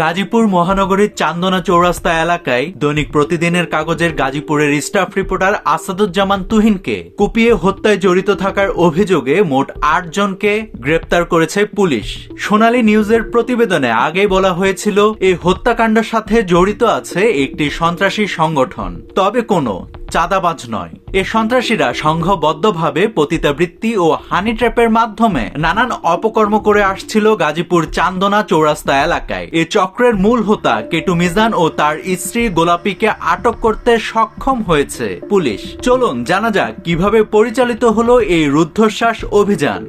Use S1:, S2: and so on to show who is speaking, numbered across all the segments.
S1: গাজীপুর মহানগরীর চান্দনা চৌরাস্তা এলাকায় দৈনিক প্রতিদিনের কাগজের গাজীপুরের স্টাফ রিপোর্টার আসাদুজ্জামান তুহিনকে কুপিয়ে হত্যায় জড়িত থাকার অভিযোগে মোট আট জনকে গ্রেপ্তার করেছে পুলিশ। সোনালী নিউজের প্রতিবেদনে আগেই বলা হয়েছিল, এই হত্যাকাণ্ডের সাথে জড়িত আছে একটি সন্ত্রাসী সংগঠন। তবে কোনো চাঁদাবাজ নয়। এ সন্ত্রাসীরা সংঘবদ্ধভাবে পতিতাবৃত্তি ও হানি ট্র্যাপের মাধ্যমে নানান অপকর্ম করে আসছিল গাজীপুর চান্দনা চৌরাস্তা এলাকায়। এ চক্রের মূল হোতা কেটু মিজান ও তার স্ত্রী গোলাপিকে আটক করতে সক্ষম হয়েছে পুলিশ। চলুন জানা যাক কীভাবে পরিচালিত হলো এই রুদ্ধশ্বাস অভিযান।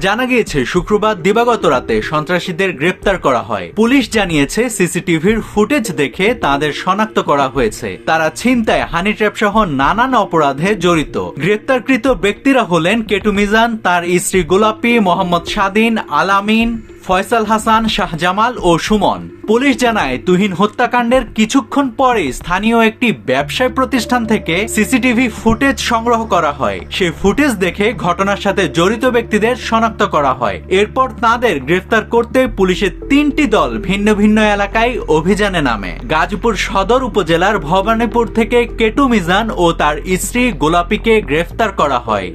S1: জানা গিয়েছে, শুক্রবার দিবাগত রাতে সন্ত্রাসীদের গ্রেপ্তার করা হয়। পুলিশ জানিয়েছে, সিসিটিভির ফুটেজ দেখে তাদের শনাক্ত করা হয়েছে। তারা ছিনতায় হানি ট্র্যাপ সহ নানান অপরাধে জড়িত। গ্রেপ্তারকৃত ব্যক্তিরা হলেন কেটুমিজান, তার স্ত্রী গোলাপি, মোহাম্মদ স্বাধীন, আলামিন ফয়সাল হাসান শাহজামাল ও সুমন। পুলিশ জানায়, তুহিন হত্যাকাণ্ডের কিছুক্ষণ পরে স্থানীয় একটি ব্যবসায় প্রতিষ্ঠান থেকে সিসিটিভি ফুটেজ সংগ্রহ করা হয়। সেই ফুটেজ দেখে ঘটনার সাথে জড়িত ব্যক্তিদের শনাক্ত করা হয়। এরপর তাদের গ্রেফতার করতে পুলিশের তিনটি দল ভিন্ন ভিন্ন এলাকায় অভিযানে নামে। গাজীপুর সদর উপজেলার ভবানীপুর থেকে কেটু মিজান ও তার স্ত্রী গোলাপিকে গ্রেফতার করা হয়।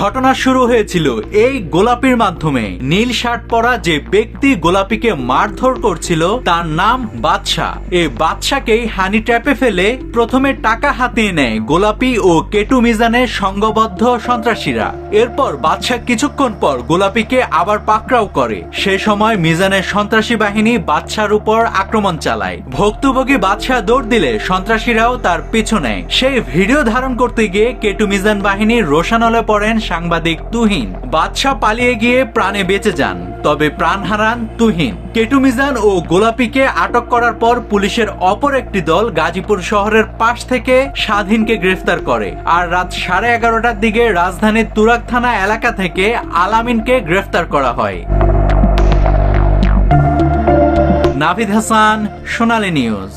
S1: ঘটনা শুরু হয়েছিল এই গোলাপির মাধ্যমে। নীল শার্ট পরা যে ব্যক্তি গোলাপিকে মারধর করছিল, তার নাম বাদশাহ। এই বাদশাকেই হানি ট্র্যাপে ফেলে প্রথমে টাকা হাতিয়ে নেয় গোলাপি ও কেটু মিজানের সংঘবদ্ধ সন্ত্রাসীরা। এরপর বাদশাহ কিছুক্ষণ পর গোলাপিকে আবার পাকড়াও করে। সে সময় মিজানের সন্ত্রাসী বাহিনী বাদশার উপর আক্রমণ চালায়। ভুক্তভোগী বাদশাহ দৌড় দিলে সন্ত্রাসীরাও তার পিছু নেয়। সেই ভিডিও ধারণ করতে গিয়ে কেটু মিজান বাহিনীর রোশানলে পড়েন সাংবাদিক তুহিন, বাদশাহ পালিয়ে গিয়ে প্রাণে বেঁচে যান, তবে প্রাণ হারান তুহিন। কেটু মিজান ও গোলাপিকে আটক করার পর পুলিশের অপর একটি দল গাজীপুর শহরের পাশ থেকে স্বাধীনকে গ্রেফতার করে, আর রাত সাড়ে এগারোটার দিকে রাজধানীর তুরাক থানা এলাকা থেকে আলামিনকে গ্রেফতার করা হয়। নাভিদ হাসান, সোনালী নিউজ।